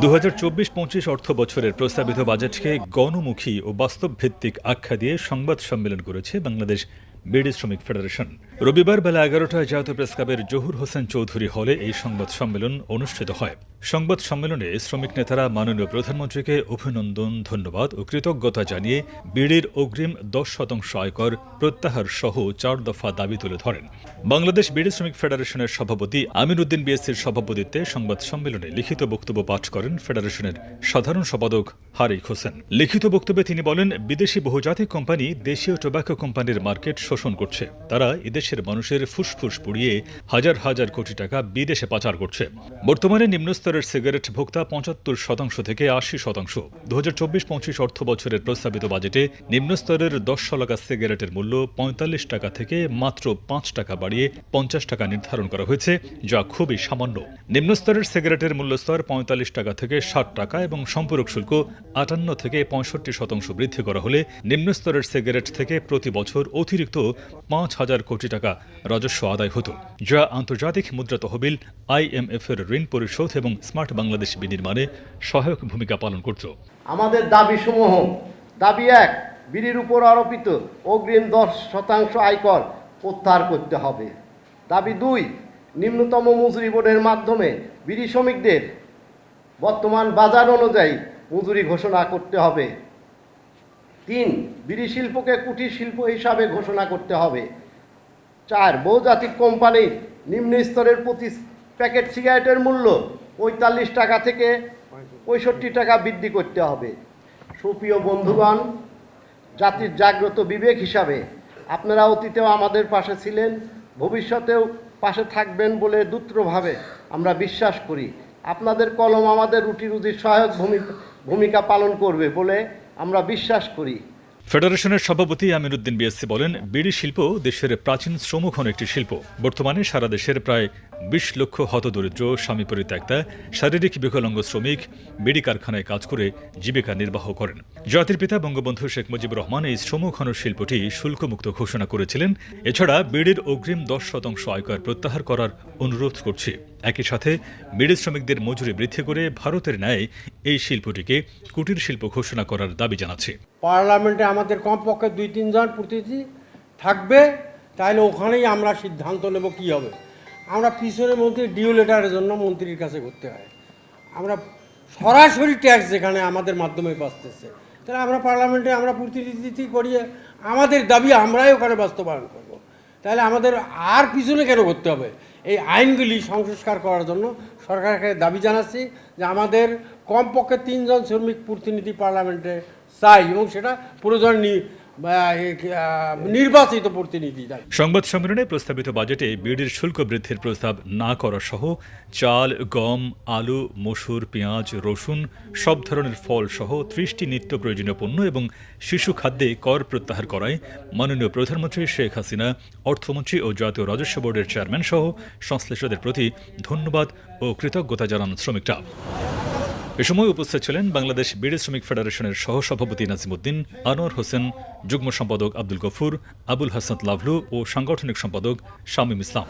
দু হাজার চব্বিশ পঁচিশ অর্থ বছরের প্রস্তাবিত বাজেটকে গণমুখী ও বাস্তব ভিত্তিক আখ্যা দিয়ে সংবাদ সম্মেলন করেছে বাংলাদেশ বিডি শ্রমিক ফেডারেশন। রবিবার বেলা এগারোটায় জাতীয় প্রেস ক্লাবের জহুর হোসেন চৌধুরী হলে এই সংবাদ সম্মেলন অনুষ্ঠিত হয়। সংবাদ সম্মেলনে শ্রমিক নেতারা মাননীয় প্রধানমন্ত্রীকে অভিনন্দন, ধন্যবাদ ও কৃতজ্ঞতা জানিয়ে বিডির অগ্রিম দশ শতাংশ আয়কর প্রত্যাহার সহ চার দফা দাবি তুলে ধরেন। বাংলাদেশ বিডি শ্রমিক ফেডারেশনের সভাপতি আমির উদ্দিন বিএসসির সভাপতিত্বে সংবাদ সম্মেলনে লিখিত বক্তব্য পাঠ করেন ফেডারেশনের সাধারণ সম্পাদক হারিক হোসেন। লিখিত বক্তব্যে তিনি বলেন, বিদেশি বহুজাতিক কোম্পানি দেশীয় টোব্যাকো কোম্পানির মার্কেট শোষণ করছে। তারা এদেশের মানুষের ফুসফুস পুড়িয়ে হাজার হাজার কোটি টাকা বিদেশে পাচার করছে। বর্তমানে নিম্নস্তরের সিগারেট ভোক্তা পঁচাত্তর শতাংশ থেকে আশি শতাংশ। দু হাজার চব্বিশ পঁচিশ অর্থ বছরের প্রস্তাবিত বাজেটে নিম্নস্তরের দশ শলাকা সিগারেটের মূল্য পঁয়তাল্লিশ টাকা থেকে মাত্র পাঁচ টাকা বাড়িয়ে পঞ্চাশ টাকা নির্ধারণ করা হয়েছে, যা খুবই সামান্য। নিম্নস্তরের সিগারেটের মূল্যস্তর পঁয়তাল্লিশ টাকা থেকে ষাট টাকা এবং সম্পূরক শুল্ক আটান্ন থেকে পঁয়ষট্টি শতাংশ বৃদ্ধি করা হলে নিম্নস্তরের সিগারেট থেকে প্রতি বছর অতিরিক্ত পাঁচ হাজার কোটি টাকা রাজস্ব আদায় হতো, যা আন্তর্জাতিক মুদ্রা তহবিল আইএমএফ এর ঋণ পরিশোধ এবং স্মার্ট বাংলাদেশ বিনির্মাণে সহায়ক ভূমিকা পালন করত। আমাদের দাবি সমূহ দাবি এক, বিড়ির উপর আরোপিত অগ্রিম দশ শতাংশ আয়কর প্রত্যাহার করতে হবে। দাবি দুই, নিম্নতম মজুরি বোর্ডের মাধ্যমে বিড়ি শ্রমিকদের বর্তমান বাজার অনুযায়ী মজুরি ঘোষণা করতে হবে। তিন, বিড়ি শিল্পকে কুটির শিল্প হিসাবে ঘোষণা করতে হবে। চার বহুজাতিক কোম্পানির নিম্ন স্তরের প্রতি প্যাকেট সিগারেটের মূল্য পঁয়তাল্লিশ টাকা থেকে পঁয়ষট্টি টাকা বৃদ্ধি করতে হবে। সুপ্রিয় বন্ধুগণ, জাতির জাগ্রত বিবেক হিসাবে আপনারা অতীতেও আমাদের পাশে ছিলেন, ভবিষ্যতেও পাশে থাকবেন বলে দ্রুতভাবে আমরা বিশ্বাস করি। আপনাদের কলম আমাদের রুটি রুজির সহায়ক ভূমিকা ভূমিকা পালন করবে বলে আমরা বিশ্বাস করি। ফেডারেশনের সভাপতি আমির উদ্দিন বিএসসি বলেন, বিড়ি শিল্প দেশের প্রাচীন শ্রমঘন একটি শিল্প। বর্তমানে সারা দেশের প্রায় বিশ লক্ষ হতদরিদ্র স্বামী পরিত্যক্তা শারীরিক বিকলাঙ্গ শ্রমিক বিড়ি কারখানায় কাজ করে জীবিকা নির্বাহ করেন। জাতির পিতা বঙ্গবন্ধু শেখ মুজিবুর রহমান এই শ্রমঘন শিল্পটি শুল্কমুক্ত ঘোষণা করেছিলেন। এছাড়া বিড়ির অগ্রিম দশ শতাংশ আয়কর প্রত্যাহার করার অনুরোধ করছি। একই সাথে বিড়ি শ্রমিকদের মজুরি বৃদ্ধি করে ভারতের ন্যায় এই শিল্পটিকে কুটির শিল্প ঘোষণা করার দাবি জানাচ্ছে। পার্লামেন্টে আমাদের কমপক্ষে দুই তিনজন প্রতিনিধি থাকবে তাহলে ওখানেই আমরা সিদ্ধান্ত নেব কি হবে। আমরা পিছনে মন্ত্রী ডিউ লেটারের জন্য মন্ত্রীর কাছে করতে হয়। আমরা সরাসরি ট্যাক্স যেখানে আমাদের মাধ্যমে বাঁচতেছে। তাহলে আমরা পার্লামেন্টে আমরা প্রতিনিধি করিয়ে আমাদের দাবি আমরাই ওখানে বাস্তবায়ন করব। তাহলে আমাদের আর পিছনে কেন করতে হবে? এই আইনগুলি সংস্কার করার জন্য সরকারকে দাবি জানাচ্ছি যে আমাদের কমপক্ষে তিনজন শ্রমিক প্রতিনিধি পার্লামেন্টে চাই এবং সেটা প্রয়োজন নি- বা, এ, আহ, নির্বাচিত প্রতিনিধি সংবাদ সম্মেলনে প্রস্তাবিত বাজেটে বিড়ির শুল্ক বৃদ্ধির প্রস্তাব না করা সহ চাল, গম, আলু, মসুর, পেঁয়াজ, রসুন সব ধরনের ফল সহ ত্রিশটি নিত্য প্রয়োজনীয় পণ্য এবং শিশু খাদ্যে কর প্রত্যাহার করায় মাননীয় প্রধানমন্ত্রী শেখ হাসিনা, অর্থমন্ত্রী ও জাতীয় রাজস্ব বোর্ডের চেয়ারম্যান সহ সংশ্লিষ্টদের প্রতি ধন্যবাদ ও কৃতজ্ঞতা জানান শ্রমিকরা। এ সময় উপস্থিত ছিলেন বাংলাদেশ বিড়ি শ্রমিক ফেডারেশনের সহসভাপতি নাজিমুদ্দিন, আনোয়ার হোসেন, যুগ্ম সম্পাদক আব্দুল গফুর, আবুল হাসান লাভলু ও সাংগঠনিক সম্পাদক শামীম ইসলাম।